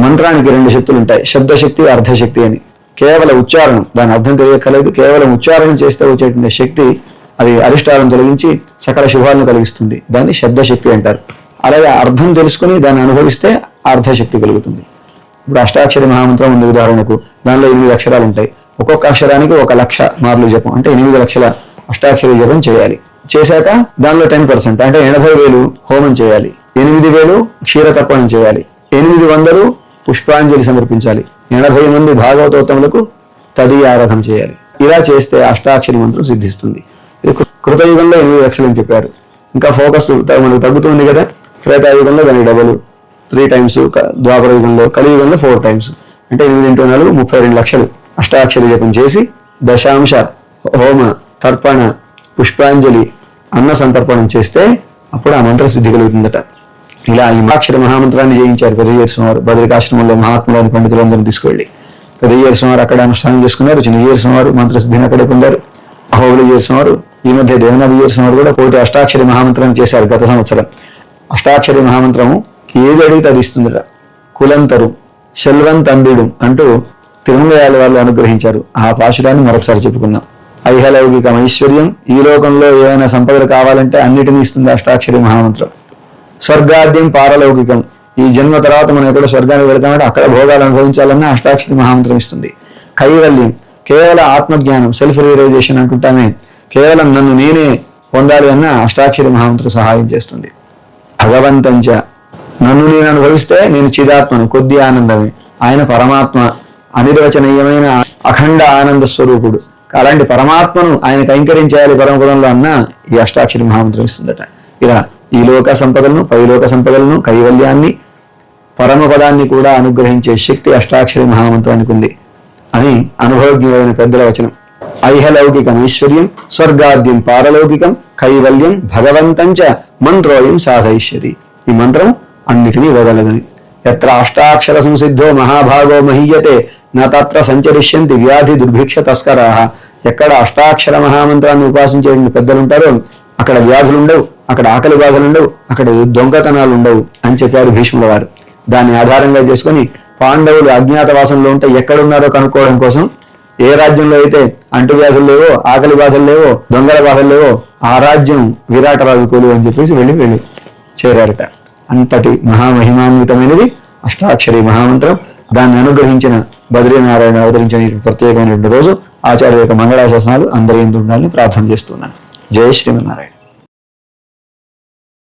మంత్రానికి రెండు శక్తులు ఉంటాయి శబ్దశక్తి అర్ధశక్తి అని. కేవలం ఉచ్చారణం. దాని అర్థం తెలియక్కలేదు కేవలం ఉచ్చారణ చేస్తే వచ్చేటువంటి శక్తి అది అరిష్టాలను తొలగించి సకల శుభాలను కలిగిస్తుంది. దాన్ని శబ్దశక్తి అంటారు. అలాగే అర్థం తెలుసుకుని దాన్ని అనుభవిస్తే అర్ధశక్తి కలుగుతుంది. ఇప్పుడు అష్టాక్షరి మహామంత్రం ఉంది ఉదాహరణకు. దానిలో ఎనిమిది అక్షరాలు ఉంటాయి. ఒక్కొక్క అక్షరానికి ఒక లక్ష మార్లు జపం. అంటే ఎనిమిది లక్షల అష్టాక్షరి జపం చేయాలి. చేశాక దానిలో టెన్ పర్సెంట్. అంటే ఎనభై వేలు హోమం చేయాలి. ఎనిమిది వేలు క్షీరతర్పణం చేయాలి. ఎనిమిది వందలు పుష్పాంజలి సమర్పించాలి. ఎనభై మంది భాగవతోత్తములకు తది ఆరాధన చేయాలి. ఇలా చేస్తే అష్టాక్షరి మంత్రం సిద్ధిస్తుంది. ఇది కృతయుగంలో ఎనిమిది లక్షలు అని చెప్పారు. ఇంకా ఫోకస్ మనకు తగ్గుతుంది కదా? త్రేతాయుగంలో దాని డబుల్. త్రీ టైమ్స్ ద్వాపర యుగంలో కలియుగంలో ఫోర్ టైమ్స్. అంటే ఎనిమిది ఇంటూ నాలుగు ముప్పై రెండు లక్షలు. అష్టాక్షరి జపం చేసి దశాంశ హోమ తర్పణ పుష్పాంజలి అన్న సంతర్పణం చేస్తే అప్పుడు ఆ మంత్ర సిద్ధి కలుగుతుందట. ఇలా ఈ మహామంత్రాన్ని జయించారు పెద్దయ్యేరు వారు బద్రికాశ్రమంలో మహాత్ములని పండితులందరూ తీసుకువెళ్ళి పెద్దయ్యేరు వారు అక్కడ అనుష్ఠానం చేసుకున్నారు. చిన్నయ్యేరు వారు మంత్రసిద్ధిని అక్కడే పొందారు. అహోబలి చేసిన వారు ఈ మధ్య దేవనాథ చేసిన వారు కూడా కోటి అష్టాక్షరి మహామంత్రం చేశారు గత సంవత్సరం. అష్టాక్షరి మహామంత్రము ఏది అడిగితే అది ఇస్తుందట. కులంతరు శల్వంతందుడు అంటూ తిరుమలయాల వాళ్ళు అనుగ్రహించారు. ఆ పాశురాన్ని మరొకసారి చెప్పుకుందాం. ఐహలౌకికం ఐశ్వర్యం ఈ లోకంలో ఏమైనా సంపదలు కావాలంటే అన్నిటినీ ఇస్తుంది అష్టాక్షరి మహామంత్రం. స్వర్గాద్యం పారలౌకికం. ఈ జన్మ తర్వాత మనం ఎక్కడ స్వర్గానికి వెళతామంటే అక్కడ భోగాలు అనుభవించాలన్నా అష్టాక్షరి మహామంత్రం ఇస్తుంది. కైవల్యం కేవలం ఆత్మజ్ఞానం సెల్ఫ్ రియలైజేషన్ అనుకుంటామే. కేవలం నన్ను నేనే పొందాలి అన్న అష్టాక్షరి మహామంత్రం సహాయం చేస్తుంది. భగవంతంచ నన్ను నేను అనుభవిస్తే నేను చిదాత్మను కొద్ది ఆనందమే. ఆయన పరమాత్మ అనిర్వచనీయమైన అఖండ ఆనంద స్వరూపుడు. అలాంటి పరమాత్మను ఆయన కైంకరించాలి పరమపదంలో అన్న ఈ అష్టాక్షరి మహామంత్రం ఇస్తుందట. ఇలా ఈ లోక సంపదలను పైలోక సంపదలను కైవల్యాన్ని పరమపదాన్ని కూడా అనుగ్రహించే శక్తి అష్టాక్షరి మహామంత్రానికి ఉంది అని అనుభవజ్ఞులైన పెద్దల వచనం. ఐహలౌకికం ఐశ్వర్యం స్వర్గాద్యం పారలౌకికం కైవల్యం భగవంతంచ మంత్రోయం సాధయిష్యతి. ఈ మంత్రం అన్నిటినీ ఇవ్వగలదని. ఎత్ర అష్టాక్షర సంసిద్ధో మహాభాగో మహీయతే నా తత్ర సంచరిష్యంతి వ్యాధి దుర్భిక్ష తస్కరా. ఎక్కడ అష్టాక్షర మహామంత్రాన్ని ఉపాసించే పెద్దలుంటారో అక్కడ వ్యాధులుండవు. అక్కడ ఆకలి బాధలు ఉండవు అక్కడ దొంగతనాలు ఉండవు అని చెప్పారు భీష్ముల వారు. దాన్ని ఆధారంగా చేసుకొని పాండవులు అజ్ఞాతవాసంలో ఉంటే ఎక్కడున్నారో కనుక్కోవడం కోసం ఏ రాజ్యంలో అయితే అంటువ్యాధులు లేవో ఆకలి బాధలు లేవో దొంగల బాధలు లేవో ఆ రాజ్యం విరాట రాజుకోలు అని చెప్పేసి వెళ్ళి వెళ్ళి చేరారట. అంతటి మహామహిమాన్వితమైనది అష్టాక్షరి మహామంత్రం. దాన్ని అనుగ్రహించిన బద్రీనారాయణ అవతరించిన ఈ ప్రత్యేకమైనటువంటి రోజు ఆచార్య యొక్క మంగళాశాసనాలు అందరి ఎందు ఉండాలని ప్రార్థన చేస్తున్నాను. జయ శ్రీమన్నారాయణ.